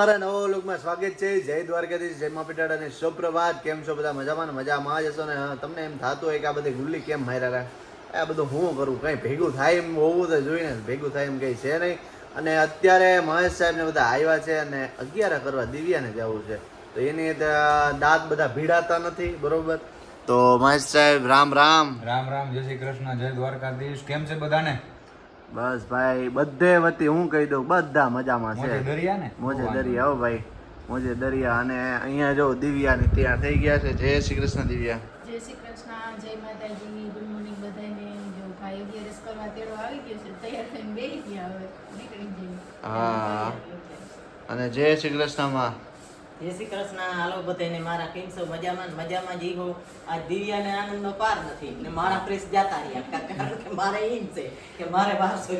મારા નવા લોકમાં સ્વાગત છે. જય દ્વારકાધીશ, જય મા અને સુપ્રભાત. કેમ છો બધા? મજામાં મજામાં જ હશો ને? તમને એમ થતું હોય કે આ બધી ગુલ્લી કેમ માર્યા રહ્યા આ બધું હું કરું? કંઈ ભેગું થાય એમ હોવું તો જોઈને ભેગું થાય એમ કંઈ છે નહીં. અને અત્યારે મહેશ સાહેબ ને બધા આવ્યા છે અને અગિયાર કરવા દિવ્યાને જવું છે. તો એની દાંત બધા ભીડાતા નથી, બરોબર? તો મહેશ સાહેબ, રામ રામ. રામ રામ, જય શ્રી કૃષ્ણ, જય દ્વારકાધીશ. કેમ છે બધાને? બસ ભાઈ બધે વતી હું કહી દઉં બધા મજામાં છે. મોજે દરિયા હો ભાઈ મોજે દરિયા. અને અહીંયા જો દિવ્યા ને ત્યાં થઈ ગયા છે. જય શ્રી કૃષ્ણ દિવ્યા. જય શ્રી કૃષ્ણ જય માતાજી ગુડ મોર્નિંગ બધાને. જો ભાઈ અગિયારસ કરવા તેડો આવી ગયો છે તૈયાર થઈને બેસી ગયા હવે નીકળી જઈએ. હા. અને જય શ્રી કૃષ્ણમાં. જય શ્રી કૃષ્ણ. હાલો બધાને મારા કિંસો મજામાં મજામાં જીવો આ દિવ્યાને આનંદનો પાર નથી. ને મારા પ્રેસ જાતા રહ્યા. કારણ કે મારે એમ છે કે મારે બારસો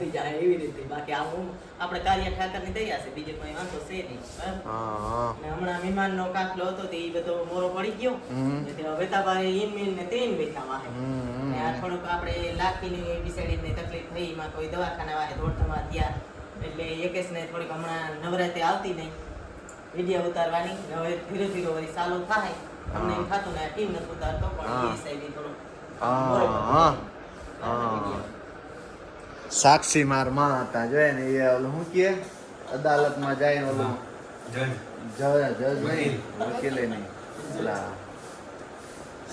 કે જાય એવી રીતે. બાકી આ હું આપણે કાર્ય ઠાકરની દયા છે. બીજો કોઈ વાંધો છે નહીં. ને હમણાં મહેમાનનો કાફલો હતો તે એ બધો મોરો પડી ગયો. એટલે હવે ઈન મીન ને તેન વેચા વાહે. ને આ થોડુંક આપણે લાકડીની બિસાડીને તકલીફ થઈ. એમાં કોઈ દવાખાના વાળે દોડધામાં થયા. એટલે યકેશને થોડીક હમણાં નવરાત્રે આવતી નહીં વીડિયો ઉતારવાની હવે ધીરે ધીરે વળી ચાલુ થાય. તમને એમ થતું ને ટીમ નથી ઉતારતો પણ. એ સાઈડ થોડું હા, મોરે હા. પકડી. હા. વીડિયો. સાક્ષી મારમાં હતા જોઈએ ને એ ઓલું શું કહે અદાલતમાં જાય ને ઓલું જજ જજ નહીં વકીલે. નહીં.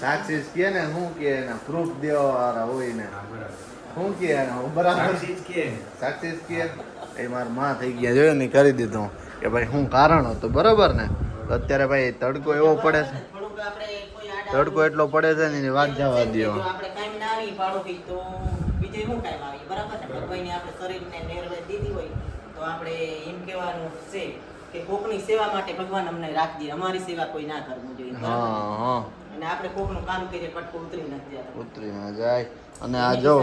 સાક્ષી કે ને શું કે ને પ્રૂફ દેવા વાળા હોય ને. શું કે બરાબર. સાક્ષી જ એ મારા માં થઈ ગયા જોયો ને કરી દીધું. કે ભાઈ શું કારણ હતું બરોબર ને? તો અત્યારે ભાઈ તડકો એવો પડે છે. તડકો એટલો પડે છે ને એની વાત જવા દો કે કોકની સેવા માટે ભગવાન અમને રાખજે અમારી સેવા કોઈ ના કરવું જોઈએ હા હા. અને આપણે કોકનું કામ કરીએ પટકો ઉતરી નથી જતા ઉતરી ના જાય. અને આ જો.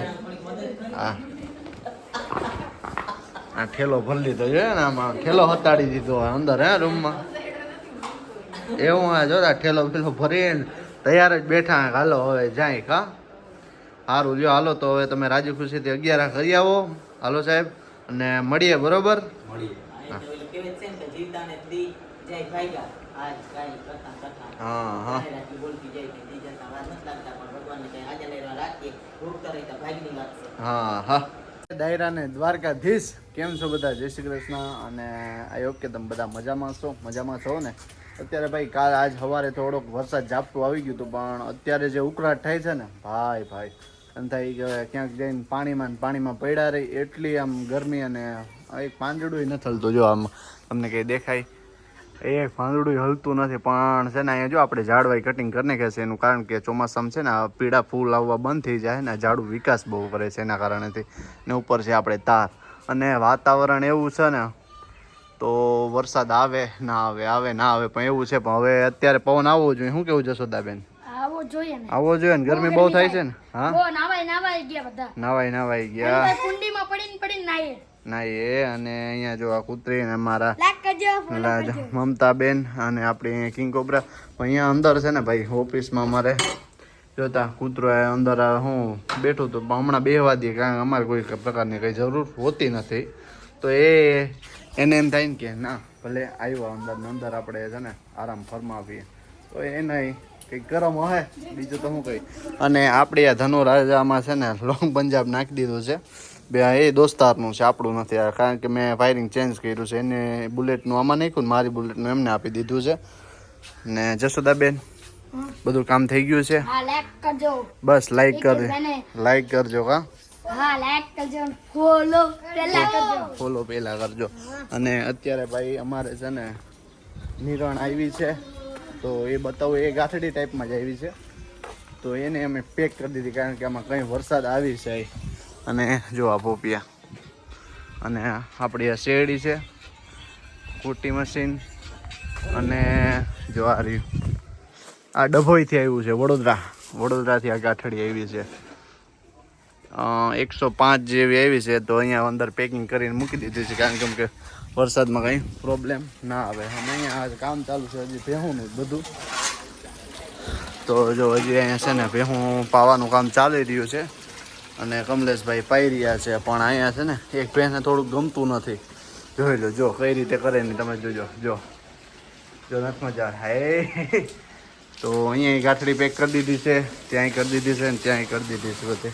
આ ઠેલો ભરી લીધો છે ને આમાં ઠેલો હતાડી દીધો અંદર હે રૂમમાં. એવું આ જો ઠેલો ઠેલો ભરીને તૈયાર જ બેઠા હાલો હવે જાય કા સારું જો હાલો તો હવે તમે રાજી ખુશીથી અગિયાર કરી આવો. હાલો સાહેબ. અને મળીએ બરોબર? હા, હા, હા હા. ડાયરાને દ્વારકાધીશ. કેમ છો બધા? જય શ્રી કૃષ્ણ. અને આઈ હોપ કે તમે બધા મજામાં છો. મજામાં છો ને? અત્યારે ભાઈ કાલ આજ સવારે થોડોક વરસાદ ઝાપટું આવી ગયું હતું, પણ અત્યારે જે ઉકળાટ થાય છે ને, ભાઈ ભાઈ, એમ થાય કે ક્યાંક જઈને પાણીમાં પાણીમાં પડ્યા રહી. એટલી આમ ગરમી અને એક પાંદડું નથી હલતું જો આમ તમને કંઈ દેખાય. એક પાંદડું હલતું નથી પણ છે ને અહીંયા જો આપણે ઝાડવાઈ કટિંગ કરીને કે છે એનું કારણ કે ચોમાસામાં છે ને આ પીળા ફૂલ આવવા બંધ થઈ જાય ને ઝાડું વિકાસ બહુ કરે છે એના કારણેથી. ને ઉપર છે આપણે તાર. અને વાતાવરણ એવું છે ને તો વરસાદ આવે ના આવે આવે ના આવે પણ એવું છે પણ હવે અત્યારે પવન આવવો જોઈએ. શું કેવું જશોદાબેન આવો જોઈએ ને. આવવો જોઈએ ને? ગરમી બહુ થાય છે ને? હા? નાવાય નાવાય ગયા બધા. નાવાય નાવાય ગયા. કુંડીમાં પડીને પડીને નાઈએ ના એ અને અહીંયા જો આ કૂતરી ને અમારા મમતા. મમતાબેન અને આપણી અહીંયા કિંગ કોબરા અહીંયા અંદર છે ને ભાઈ ઓફિસમાં અમારે જોતા કૂતરો અંદર આ હું બેઠું હતું પણ હમણાં બેહવા દઈએ કારણ કે અમારે કોઈ પ્રકારની કંઈ જરૂર હોતી નથી. તો એ એને એમ થાય ને કે ના ભલે આવ્યો અંદર ને અંદર આપણે છે ને આરામ ફરમાવીએ. તો એને કંઈક ગરમ હોય બીજું તો શું કહી અને આપણે આ ધનુરાજામાં છે ને લોંગ પંજાબ નાખી દીધું છે. બે એ દોસ્તારનું છે આપણું નથી આ કારણ કે મેં ફાયરિંગ ચેન્જ કર્યું છે એને બુલેટનું આમાં નાખ્યું ને મારી બુલેટનું એમને આપી દીધું છે. ને જશોદાબેન બધું કામ થઈ ગયું છે? બસ લાઈક કરજો. લાઈક કર. લાઈક કરજો કા હા ફોલો પેલા કરજો. અને અત્યારે ભાઈ અમારે છે ને નિરણ આવી છે. તો એ બતાવું એ ગાંઠડી ટાઈપમાં જ આવી છે. તો એને અમે પેક કરી દીધી કારણ કે આમાં કંઈ વરસાદ આવી છે. અને જો આ પોપિયા. અને આપણી આ શેરડી છે, કુટી મશીન. અને જો આ રહ્યું. આ ડભોઈથી આવ્યું છે, વડોદરા. વડોદરાથી આ ગાંઠડી આવી છે. એકસો પાંચ જેવી આવી છે, તો અહીંયા અંદર પેકિંગ કરીને મૂકી દીધી છે, કારણ કે વરસાદમાં કંઈ પ્રોબ્લેમ ના આવે. અમે અહીંયા કામ ચાલુ છે, હજી ભેહુંનું બધું. તો જો હજી અહીંયા છે ને ભેહું પાવાનું કામ ચાલી રહ્યું છે. અને કમલેશભાઈ પાઈ રહ્યા છે, પણ અહીંયા છે ને, એક ભેંસને થોડુંક ગમતું નથી. જોઈ લો, જો, કઈ રીતે કરે ને તમે જોજો, જો. જો, નથી મજા હાય. તો અહીંયા ગાંઠડી પેક કરી દીધી છે, ત્યાંય કરી દીધી છે ને ત્યાંય કરી દીધી છે બધે.